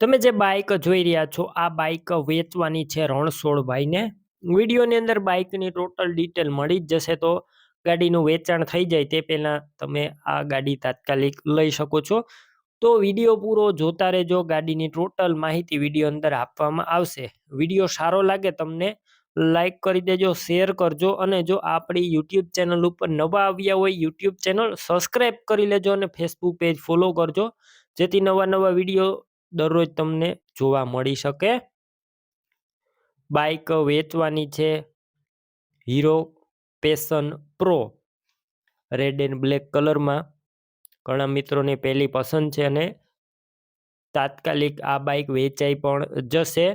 તમે જે બાઇક જોઈ રહ્યા છો, આ બાઇક વેચવાની છે રણછોડભાઈને. વિડીયોની અંદર બાઇકની ટોટલ ડિટેલ મળી જ જશે તો ગાડીનું વેચાણ થઈ જાય તે પહેલાં તમે આ ગાડી તાત્કાલિક લઈ શકો છો. તો વીડિયો પૂરો જોતા રહેજો, ગાડીની ટોટલ માહિતી વીડિયો અંદર આપવામાં આવશે. વીડિયો સારો લાગે તમને લાઈક કરી દેજો શેર કરજો અને જો આપણી યુટ્યુબ ચેનલ ઉપર નવા આવ્યા હોય યુટ્યુબ ચેનલ સબસ્ક્રાઈબ કરી લેજો અને ફેસબુક પેજ ફોલો કરજો. જેથી નવા નવા વીડિયો દરરોજ તમને જોવા મળી શકે. બાઇક વેચવાની છે. Hero Passion Pro. Red and black કલરમાં ઘણા મિત્રોને પહેલી પસંદ છે અને તાત્કાલિક આ બાઇક વેચાઈ પણ જશે.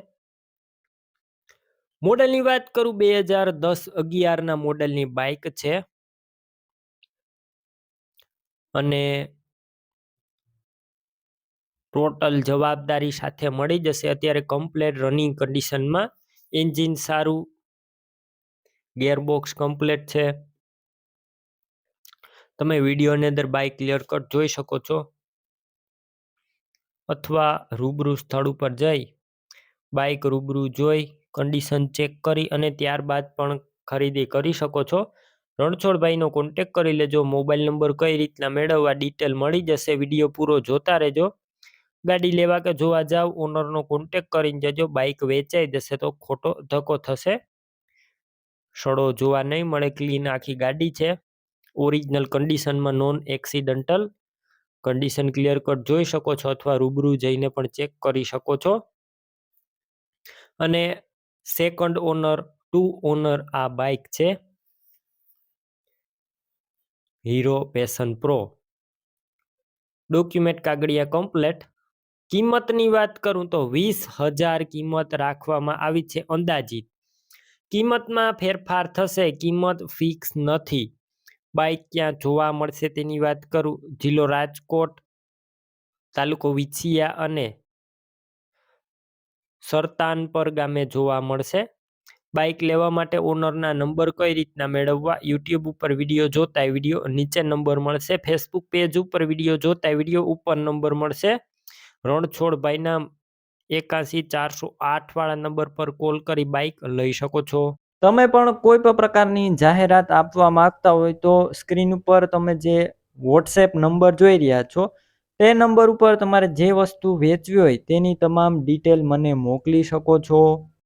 મોડલની વાત કરું બે હજાર દસ અગિયારના મોડલની બાઇક છે. અને ટોટલ જવાબદારી સાથે મળી જશે. અત્યારે કમ્પ્લેટ રનિંગ કન્ડિશનમાં એન્જિન સારું ગેરબોક્સ કમ્પ્લેટ છે. તમે વિડીયોની અંદર બાઇક ક્લિયર કટ જોઈ શકો છો. અથવા રૂબરૂ સ્થળ ઉપર જઈ બાઇક રૂબરૂ જોઈ કન્ડિશન ચેક કરી અને ત્યારબાદ પણ ખરીદી કરી શકો છો. રણછોડભાઈનો કોન્ટેક કરી લેજો. મોબાઈલ નંબર કઈ રીતના મેળવવા ડિટેલ મળી જશે. વીડિયો પૂરો જોતા રહેજો. ગાડી લેવા કે જોવા જાવ ઓનરનો કોન્ટેક કરીને જજો બાઇક વેચાઈ જશે તો ખોટો ધક્કો થશે. સડો જોવા નહીં મળે ક્લીન આખી ગાડી છે. ઓરિજિનલ કન્ડિશનમાં non accidental condition clear cut જોઈ શકો છો અથવા રૂબરૂ જઈને પણ ચેક કરી શકો છો. અને સેકન્ડ ઓનર ટુ ઓનર આ બાઇક છે. હીરો પેશન પ્રો ડોક્યુમેન્ટ કાગળિયા કમ્પ્લેટ કિંમતની વાત કરું તો વીસ હજાર કિંમત રાખવામાં આવી છે અંદાજિત. કિંમતમાં ફેરફાર થશે, કિંમત ફિક્સ નથી. બાઇક ક્યાં જોવા મળશે તેની વાત કરું. જિલ્લો રાજકોટ, તાલુકો વિછિયા અને સરતાનપર ગામે જોવા મળશે. બાઇક લેવા માટે ઓનરના નંબર કઈ રીતના મેળવવા? યુટ્યુબ ઉપર વીડિયો જોતા વીડિયો નીચે નંબર મળશે. ફેસબુક પેજ ઉપર વીડિયો જોતા વીડિયો ઉપર નંબર મળશે. રણછોડભાઈના એકાસી ચારસો આઠ વાળા નંબર પર કોલ કરી બાઇક લઈ શકો છો. તમે પણ કોઈ પણ પ્રકારની જાહેરાત આપવા માંગતા હોય તો સ્ક્રીન ઉપર તમે જે વોટ્સએપ નંબર જોઈ રહ્યા છો, તે નંબર ઉપર તમારે જે વસ્તુ વેચવી હોય તેની તમામ ડિટેલ મને મોકલી શકો છો.